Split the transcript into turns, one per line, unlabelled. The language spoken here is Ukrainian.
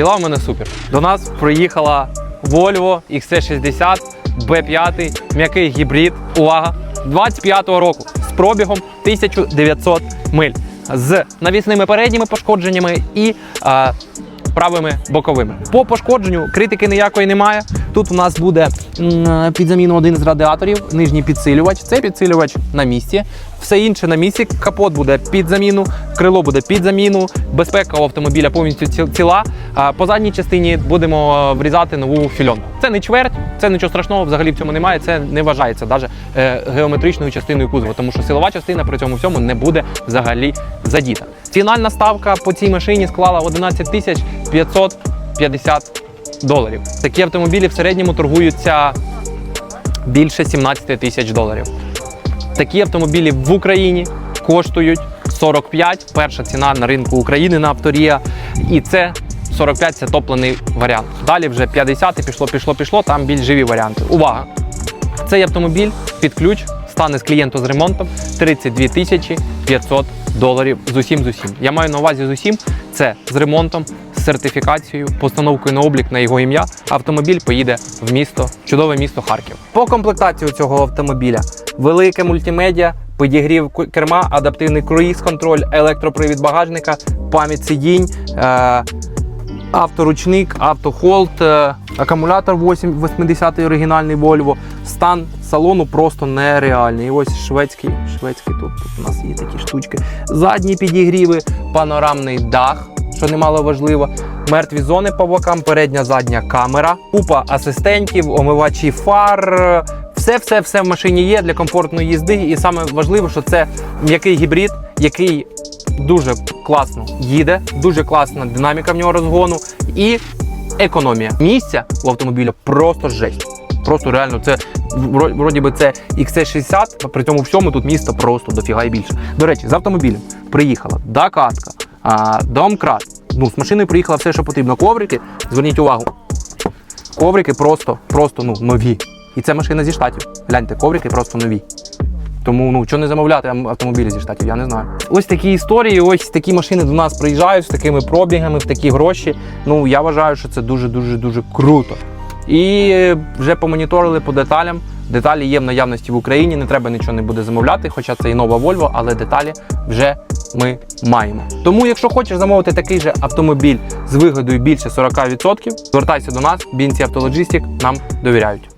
Діла в мене супер. До нас приїхала Volvo XC60 B5, м'який гібрид. Увага! 25-го року з пробігом 1900 миль. З навісними передніми пошкодженнями і а, правими боковими. По пошкодженню критики ніякої немає. Тут у нас буде під заміну один з радіаторів, нижній підсилювач. Це підсилювач на місці. Все інше на місці. Капот буде під заміну, крило буде під заміну. Безпека у автомобіля повністю ціла. А по задній частині будемо е, врізати нову фільонку. Це не чверть, це нічого страшного взагалі в цьому немає. Це не вважається навіть е, геометричною частиною кузова, тому що силова частина при цьому всьому не буде взагалі задіта. Фінальна ставка по цій машині склала 11 тисяч 550 доларів. Такі автомобілі в середньому торгуються більше 17 тисяч доларів. Такі автомобілі в Україні коштують 45. Перша ціна на ринку України на авторія. І це 45 це топлений варіант. Далі вже 50 і пішло, пішло, пішло. Там більш живі варіанти. Увага! Цей автомобіль під ключ стане з клієнту з ремонтом 32 тисячі 500 доларів з усім з усім. Я маю на увазі з усім. Це з ремонтом, сертифікацією, постановкою на облік на його ім'я. Автомобіль поїде в місто, чудове місто Харків. По комплектації цього автомобіля велике мультимедіа, підігрів керма, адаптивний круїз-контроль, електропривід багажника, пам'ять сидінь. Е- Авторучник, автохолд, е, акумулятор 8 80-й оригінальний Volvo. Стан салону просто нереальний. І ось шведський, шведський тут, тут у нас є такі штучки. Задні підігріви, панорамний дах, що немало важливо. Мертві зони по бокам, передня задня камера, купа асистентів, омивачі фар. Все, все, все в машині є для комфортної їзди. І саме важливе, що це м'який гібрид, який дуже класно їде, дуже класна динаміка в нього розгону і економія. Місця у автомобіля просто жесть. Просто реально, це вроді би це XC60, а при цьому всьому тут місто просто дофіга і більше. До речі, з автомобілем приїхала докатка, а, домкрат. Ну, з машиною приїхало все, що потрібно. Коврики, зверніть увагу, коврики просто, просто ну, нові. І це машина зі штатів. Гляньте, коврики просто нові. Тому ну що не замовляти ам- автомобілі зі штатів, я не знаю. Ось такі історії, ось такі машини до нас приїжджають з такими пробігами, в такі гроші. Ну я вважаю, що це дуже дуже дуже круто. І е, вже помоніторили по деталям. Деталі є в наявності в Україні, не треба нічого не буде замовляти, хоча це і нова Volvo, але деталі вже ми маємо. Тому, якщо хочеш замовити такий же автомобіль з вигодою більше 40%, звертайся до нас, бінці Автологістик нам довіряють.